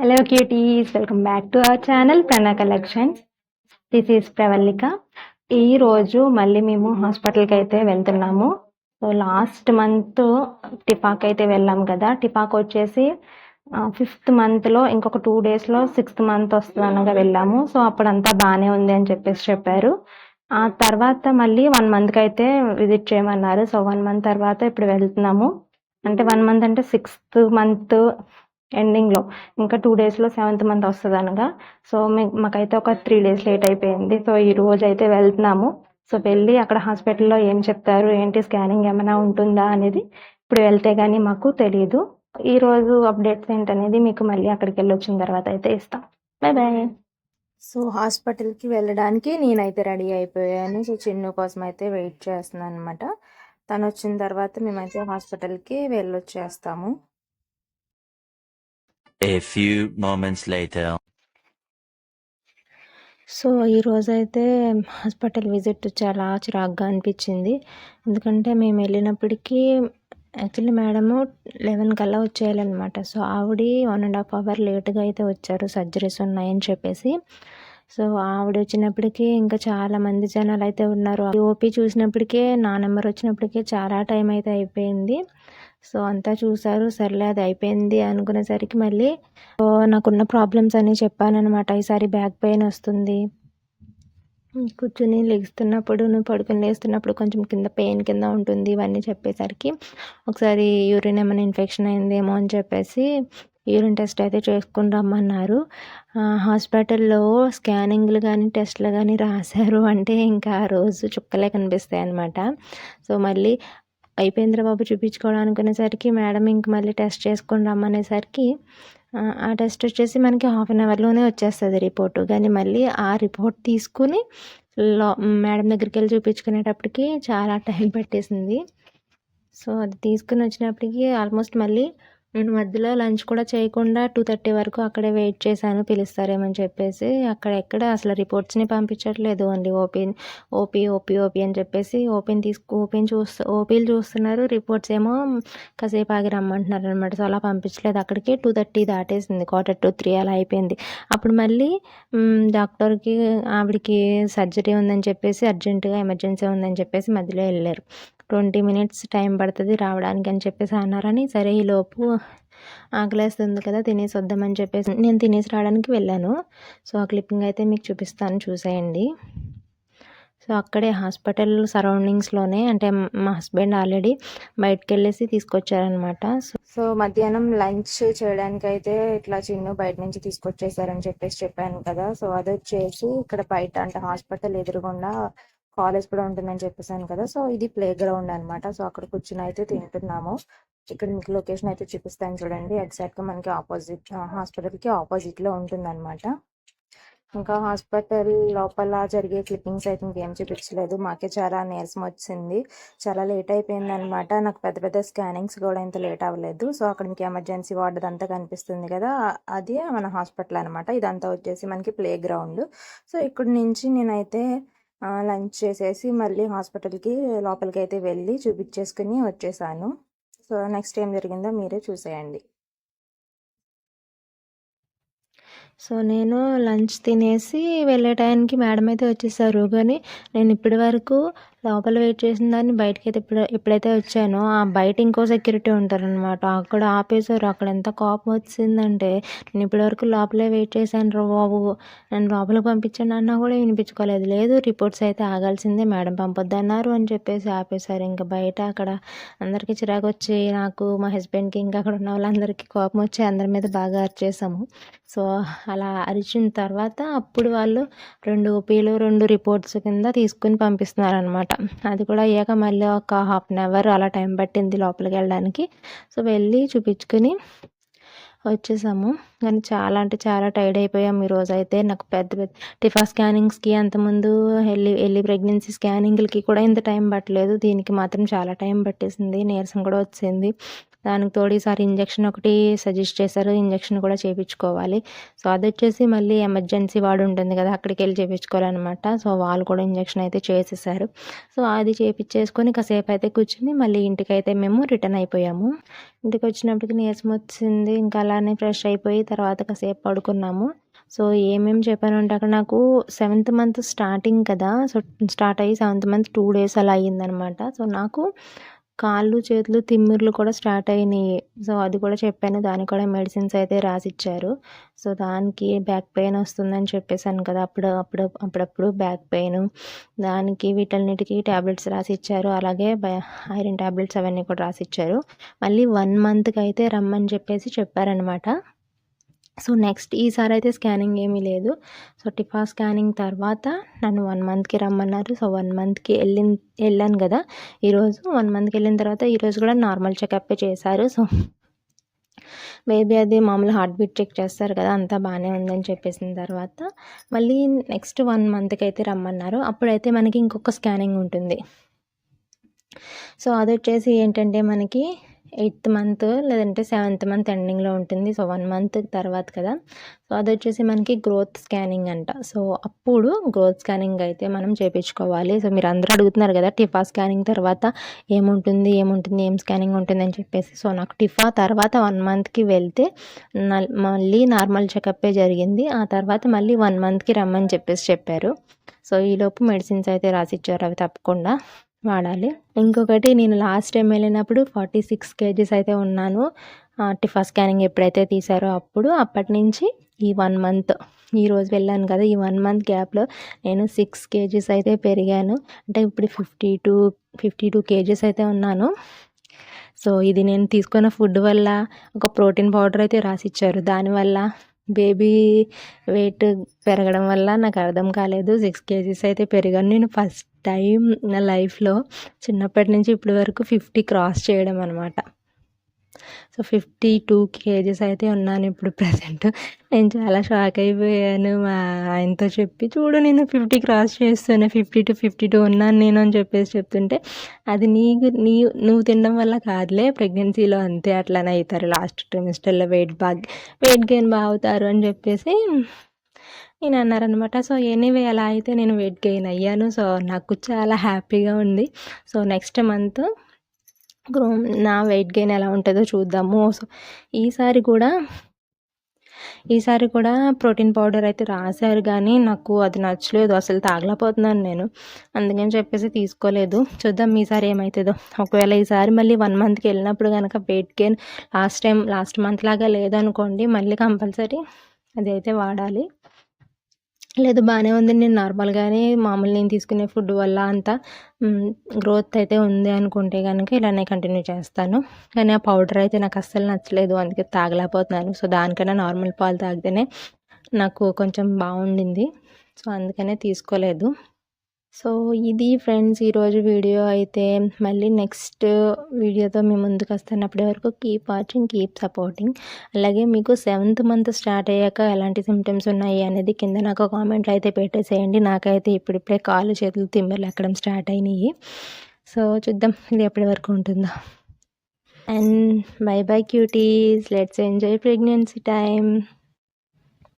Hello cuties welcome back to our channel Prana collections this is Pravallika ఈ రోజు మళ్ళీ మేము హాస్పిటల్కి అయితే వెళ్తున్నాము. సో లాస్ట్ మంత్ టిపాక్ అయితే వెళ్ళాం కదా. టిపాక్ వచ్చేసి ఫిఫ్త్ మంత్లో ఇంకొక టూ డేస్లో సిక్స్త్ మంత్ వస్తుందనగా వెళ్ళాము. సో అప్పుడంతా బాగానే ఉంది అని చెప్పేసి చెప్పారు. ఆ తర్వాత మళ్ళీ వన్ మంత్కి అయితే విజిట్ చేయమన్నారు. సో వన్ మంత్ తర్వాత ఇప్పుడు వెళ్తున్నాము. అంటే వన్ మంత్ అంటే సిక్స్త్ మంత్ ఎండింగ్లో ఇంకా టూ డేస్లో సెవెంత్ మంత్ వస్తుంది అనగా సో మీ- మాకైతే ఒక త్రీ డేస్ లేట్ అయిపోయింది. సో ఈ రోజు అయితే వెళ్తున్నాము. సో వెళ్ళి అక్కడ హాస్పిటల్లో ఏం చెప్తారు? ఏంటి? స్కానింగ్ ఏమైనా ఉంటుందా? అనేది ఇప్పుడు వెళ్తే కానీ మాకు తెలియదు ఈ రోజు అప్డేట్స్ ఏంటనేది మీకు మళ్ళీ అక్కడికి వెళ్ళి వచ్చిన తర్వాత అయితే ఇస్తాం. బాయ్ బాయ్ సో హాస్పిటల్కి వెళ్ళడానికి నేనైతే రెడీ అయిపోయాను. సో చిన్ను కోసం అయితే వెయిట్ చేస్తున్నాను అనమాట తను వచ్చిన తర్వాత మేమైతే హాస్పిటల్కి వెళ్ళొచ్చేస్తాము. A few moments later. So ఈరోజైతే అయితే హాస్పిటల్ విజిట్ చాలా చిరాగ్గా అనిపించింది. ఎందుకంటే మేము వెళ్ళినప్పటికీ యాక్చువల్లీ మేడము లెవెన్ కల్లా వచ్చేయాలన్నమాట. సో ఆవిడ వన్ అండ్ హాఫ్ అవర్ లేట్గా అయితే వచ్చారు సర్జరీస్ ఉన్నాయని చెప్పేసి. సో ఆవిడ వచ్చినప్పటికీ ఇంకా చాలా మంది జనాలు అయితే ఉన్నారు. ఓపీ చూసినప్పటికే నా నెంబర్ వచ్చినప్పటికే చాలా టైం అయితే అయిపోయింది. సో అంతా చూసారు. సర్లే అది అయిపోయింది అనుకునేసరికి మళ్ళీ సో నాకున్న ప్రాబ్లమ్స్ అని చెప్పానమాట ఈసారి బ్యాక్ పెయిన్ వస్తుంది. కూర్చుని లెగుస్తున్నప్పుడు నువ్వు పడుకుని లేస్తున్నప్పుడు కొంచెం కింద పెయిన్ కింద ఉంటుంది ఇవన్నీ చెప్పేసరికి ఒకసారి యూరిన్ ఏమైనా ఇన్ఫెక్షన్ అయిందేమో అని చెప్పేసి యూరిన్ టెస్ట్ అయితే చేసుకుని రమ్మన్నారు. హాస్పిటల్లో స్కానింగ్లు కానీ టెస్ట్లు కానీ రాశారు. అంటే ఇంకా ఆ రోజు చుక్కలే కనిపిస్తాయి అనమాట సో మళ్ళీ అయిపోయిందిరా చూపించుకోవడానికి చూపించుకోవడానుకునేసరికి మేడం ఇంక మళ్ళీ టెస్ట్ చేసుకొని రమ్మనేసరికి ఆ, ఆ టెస్ట్ వచ్చేసి మనకి హాఫ్ అన్ అవర్లోనే వచ్చేస్తుంది రిపోర్టు. కానీ మళ్ళీ ఆ రిపోర్ట్ తీసుకుని లో మేడం దగ్గరికి వెళ్ళి చూపించుకునేటప్పటికి చాలా టైం పట్టేసింది. సో అది తీసుకుని వచ్చినప్పటికి ఆల్మోస్ట్ మళ్ళీ నేను మధ్యలో లంచ్ కూడా చేయకుండా టూ థర్టీ వరకు అక్కడే వెయిట్ చేశాను పిలుస్తారేమని చెప్పేసి. అక్కడ ఎక్కడ అసలు రిపోర్ట్స్ని పంపించట్లేదు only OP OP OP OP అని చెప్పేసి. ఓపీని తీసుకు ఓపీని చూస్తూ ఓపీలు చూస్తున్నారు రిపోర్ట్స్ ఏమో కాసేపు ఆగి రమ్మంటున్నారు అనమాట సో అలా పంపించలేదు. అక్కడికి టూ థర్టీ దాటేసింది క్వార్టర్ టు త్రీ అలా అయిపోయింది. అప్పుడు మళ్ళీ డాక్టర్కి ఆవిడకి సర్జరీ ఉందని చెప్పేసి అర్జెంటుగా ఎమర్జెన్సీ ఉందని చెప్పేసి మధ్యలో వెళ్ళారు. ట్వంటీ మినిట్స్ టైం పడుతుంది రావడానికి అని చెప్పేసి అన్నారని సరే ఈ లోపు ఆకలేస్తుంది కదా తినేసి వద్దామని చెప్పేసి నేను తినేసి రావడానికి వెళ్ళాను. సో ఆ క్లిప్పింగ్ అయితే మీకు చూపిస్తాను చూసేయండి. సో అక్కడే హాస్పిటల్ సరౌండింగ్స్లోనే అంటే మా హస్బెండ్ ఆల్రెడీ బయటకు వెళ్ళేసి తీసుకొచ్చారనమాట. సో మధ్యాహ్నం లంచ్ చేయడానికి అయితే ఇట్లా చిన్ను బయట నుంచి తీసుకొచ్చేసారని చెప్పేసి చెప్పాను కదా. సో అది వచ్చేసి ఇక్కడ బయట అంటే హాస్పిటల్ ఎదురుగుండా కాలేజ్ కూడా ఉంటుందని చెప్పేసాను కదా. సో ఇది ప్లే గ్రౌండ్ అనమాట సో అక్కడ కూర్చుని అయితే తింటున్నాము. ఇక్కడ మీకు లొకేషన్ అయితే చూపిస్తాను చూడండి. ఎగ్జాక్ట్గా మనకి ఆపోజిట్ హాస్పిటల్కి ఆపోజిట్లో ఉంటుంది ఇంకా హాస్పిటల్ లోపల జరిగే క్లిప్పింగ్స్ అయితే ఇంకేం చూపించలేదు. మాకే చాలా నీరసం వచ్చింది. చాలా లేట్ అయిపోయింది అనమాట నాకు పెద్ద పెద్ద స్కానింగ్స్ కూడా ఇంత లేట్ అవ్వలేదు. సో అక్కడ మీకు ఎమర్జెన్సీ వార్డ్ అంతా కనిపిస్తుంది కదా. అది మన హాస్పిటల్ అనమాట ఇదంతా వచ్చేసి మనకి ప్లే గ్రౌండ్ సో ఇక్కడ నుంచి నేనైతే లంచ్ చేసేసి మళ్ళీ హాస్పిటల్కి లోపలికి అయితే వెళ్ళి చూపించేసుకుని వచ్చేసాను. సో నెక్స్ట్ ఏం జరిగిందో మీరే చూసేయండి. సో నేను లంచ్ తినేసి వెళ్ళే టైంకి మేడం అయితే వచ్చేసారు. కానీ నేను ఇప్పటి వరకు లోపల వెయిట్ చేసిన దాన్ని బయటకి అయితే ఇప్పుడు ఎప్పుడైతే వచ్చానో ఆ బయట ఇంకో సెక్యూరిటీ ఉంటారనమాట అక్కడ ఆపేశారు. అక్కడ ఎంత కోపం వచ్చిందంటే నేను ఇప్పటి వరకు లోపలే వెయిట్ చేశాను రా బాబు. నన్ను లోపలికి పంపించండి అన్నా కూడా వినిపించుకోలేదు. లేదు రిపోర్ట్స్ అయితే ఆగాల్సిందే. మేడం పంపొద్దు అన్నారు అని చెప్పేసి ఆపేశారు. ఇంకా బయట అక్కడ అందరికీ చిరాకు వచ్చి నాకు మా హస్బెండ్కి ఇంకా అక్కడ ఉన్న వాళ్ళందరికీ కోపం వచ్చి అందరి మీద బాగా అరిచేసాము సో అలా అరిచిన తర్వాత అప్పుడు వాళ్ళు రెండు ఓపీలు రెండు రిపోర్ట్స్ కింద తీసుకుని పంపిస్తున్నారనమాట అది కూడా అయ్యాక మళ్ళీ ఒక హాఫ్ అన్ అవర్ అలా టైం పట్టింది లోపలికి వెళ్ళడానికి. సో వెళ్ళి చూపించుకుని వచ్చేసాము. కానీ చాలా అంటే చాలా టైర్డ్ అయిపోయాం ఈరోజు అయితే. నాకు పెద్ద పెద్ద టిఫా స్కానింగ్స్కి అంతకుముందు వెళ్ళి వెళ్ళి ప్రెగ్నెన్సీ స్కానింగ్లకి కూడా ఇంత టైం పట్టలేదు. దీనికి మాత్రం చాలా టైం పట్టేసింది. నీరసం కూడా వచ్చింది దానికి తోడు ఈసారి ఇంజెక్షన్ ఒకటి సజెస్ట్ చేశారు. ఇంజెక్షన్ కూడా చేయించుకోవాలి సో అది వచ్చేసి మళ్ళీ ఎమర్జెన్సీ వార్డు ఉంటుంది కదా అక్కడికి వెళ్ళి చేయించుకోవాలన్నమాట సో వాళ్ళు కూడా ఇంజెక్షన్ అయితే చేసేసారు. సో అది చేయించేసుకొని కాసేపు అయితే కూర్చుని మళ్ళీ ఇంటికి అయితే మేము రిటర్న్ అయిపోయాము. ఇంటికి వచ్చినప్పటికి నీరసం వచ్చింది. ఇంకా అలానే ఫ్రెష్ అయిపోయి తర్వాత కాసేపు పడుకున్నాము. సో ఏమేమి చెప్పాను అంటే అక్కడ నాకు సెవెంత్ మంత్ స్టార్టింగ్ కదా. సో స్టార్ట్ అయ్యి సెవెంత్ మంత్ టూ డేస్ అలా అయ్యిందనమాట సో నాకు కాళ్ళు చేతులు తిమ్మిర్లు కూడా స్టార్ట్ అయినాయి. సో అది కూడా చెప్పాను. దానికి కూడా మెడిసిన్స్ అయితే రాసిచ్చారు. సో దానికి బ్యాక్ పెయిన్ వస్తుందని చెప్పేసాను కదా. అప్పుడు అప్పుడు అప్పుడప్పుడు బ్యాక్ పెయిన్. దానికి వీటన్నిటికీ ట్యాబ్లెట్స్ రాసి ఇచ్చారు అలాగే ఐరన్ ట్యాబ్లెట్స్ అవన్నీ కూడా రాసి ఇచ్చారు మళ్ళీ వన్ మంత్కి అయితే రమ్మని చెప్పేసి చెప్పారనమాట సో నెక్స్ట్ ఈసారి అయితే స్కానింగ్ ఏమీ లేదు. సో టిఫా స్కానింగ్ తర్వాత నన్ను వన్ మంత్కి రమ్మన్నారు. సో వన్ మంత్కి వెళ్ళిన వెళ్ళాను కదా. ఈరోజు వన్ మంత్కి వెళ్ళిన తర్వాత ఈరోజు కూడా నార్మల్ చెకప్ చేశారు. సో బేబీ అది మామూలు హార్ట్ బీట్ చెక్ చేస్తారు కదా అంతా బాగానే ఉందని చెప్పేసిన తర్వాత మళ్ళీ నెక్స్ట్ వన్ మంత్కి అయితే రమ్మన్నారు. అప్పుడైతే మనకి ఇంకొక స్కానింగ్ ఉంటుంది. సో అది వచ్చేసి ఏంటంటే మనకి ఎయిత్ మంత్ లేదంటే సెవెంత్ మంత్ ఎండింగ్లో ఉంటుంది. సో వన్ మంత్ తర్వాత కదా. సో అది వచ్చేసి మనకి గ్రోత్ స్కానింగ్ అంట. సో అప్పుడు గ్రోత్ స్కానింగ్ అయితే మనం చేయించుకోవాలి సో మీరు అందరూ అడుగుతున్నారు కదా టిఫా స్కానింగ్ తర్వాత ఏముంటుంది ఏముంటుంది ఏం స్కానింగ్ ఉంటుంది అని చెప్పేసి. సో నాకు టిఫా తర్వాత వన్ మంత్కి వెళ్తే మళ్ళీ నార్మల్ చెకప్పే జరిగింది. ఆ తర్వాత మళ్ళీ వన్ మంత్కి రమ్మని చెప్పేసి చెప్పారు. సో ఈలోపు మెడిసిన్స్ అయితే రాసిచ్చారు అవి తప్పకుండా. వాడాలి. ఇంకొకటి నేను లాస్ట్ టైం వెళ్ళినప్పుడు ఫార్టీ సిక్స్ కేజీస్ అయితే ఉన్నాను. టిఫా స్కానింగ్ ఎప్పుడైతే తీసారో అప్పుడు అప్పటి నుంచి ఈ వన్ మంత్ ఈ రోజు వెళ్ళాను కదా ఈ వన్ మంత్ గ్యాప్లో నేను సిక్స్ కేజీస్ అయితే పెరిగాను. అంటే ఇప్పుడు fifty two fifty two KGs అయితే ఉన్నాను. సో ఇది నేను తీసుకున్న ఫుడ్ వల్ల ఒక ప్రోటీన్ పౌడర్ అయితే రాసిచ్చారు. దానివల్ల బేబీ వెయిట్ పెరగడం వల్ల నాకు అర్థం కాలేదు. సిక్స్ కేజీస్ అయితే పెరిగాను. నేను ఫస్ట్ టైం నా లైఫ్లో చిన్నప్పటి నుంచి ఇప్పటి వరకు ఫిఫ్టీ క్రాస్ చేయడం అనమాట సో ఫిఫ్టీ టూ కేజెస్ అయితే ఉన్నాను ఇప్పుడు ప్రజెంట్. నేను చాలా షాక్ అయిపోయాను మా ఆయనతో చెప్పి చూడు నేను ఫిఫ్టీ క్రాస్ చేస్తున్నా ఫిఫ్టీ టు ఫిఫ్టీ టూ ఉన్నాను నేను అని చెప్పేసి చెప్తుంటే అది నీకు నీ నువ్వు తినడం వల్ల కాదులే ప్రెగ్నెన్సీలో అంతే అట్లానే అవుతారు లాస్ట్ ట్రిమిస్టర్లో వెయిట్ బాగా వెయిట్ గెయిన్ బాగా అవుతారు అని చెప్పేసి నేను అన్నారనమాట సో ఎనీవే అలా అయితే నేను వెయిట్ గెయిన్ అయ్యాను. సో నాకు చాలా హ్యాపీగా ఉంది. సో నెక్స్ట్ మంత్ నా వెయిట్ గెయిన్ ఎలా ఉంటుందో చూద్దాము. సో ఈసారి కూడా ఈసారి కూడా ప్రోటీన్ పౌడర్ అయితే రాశారు కానీ నాకు అది నచ్చలేదు. అసలు తాగలేకపోతున్నాను నేను. అందుకని చెప్పేసి తీసుకోలేదు. చూద్దాం ఈసారి ఏమవుతుందో ఒకవేళ ఈసారి మళ్ళీ వన్ మంత్కి వెళ్ళినప్పుడు కనుక weight gain last time last month లాగా లేదనుకోండి మళ్ళీ కంపల్సరీ అది అయితే వాడాలి. లేదు బాగానే ఉంది. నేను నార్మల్గానే మామూలు నేను తీసుకునే ఫుడ్ వల్ల అంతా గ్రోత్ అయితే ఉంది అనుకుంటే కనుక ఇలానే కంటిన్యూ చేస్తాను. కానీ ఆ పౌడర్ అయితే నాకు అస్సలు నచ్చలేదు. అందుకే తాగలేకపోతున్నాను. సో దానికన్నా నార్మల్ పాలు తాగితేనే నాకు కొంచెం బాగుండింది. సో అందుకనే తీసుకోలేదు. సో ఇది ఫ్రెండ్స్ ఈరోజు వీడియో అయితే మళ్ళీ నెక్స్ట్ వీడియోతో మేము ముందుకు వస్తాను అప్పటి వరకు కీప్ వాచింగ్ కీప్ సపోర్టింగ్. అలాగే మీకు సెవెంత్ మంత్ స్టార్ట్ అయ్యాక ఎలాంటి సిమ్టమ్స్ ఉన్నాయి అనేది కింద నాకు కామెంట్లు అయితే పెట్టేసేయండి. నాకైతే ఇప్పుడిప్పుడే కాళ్ళు చేతులు తిమ్మలు ఎక్కడం స్టార్ట్ అయినాయి. సో చూద్దాం ఇది ఎప్పటి వరకు ఉంటుందో. And bye bye cuties let's enjoy pregnancy time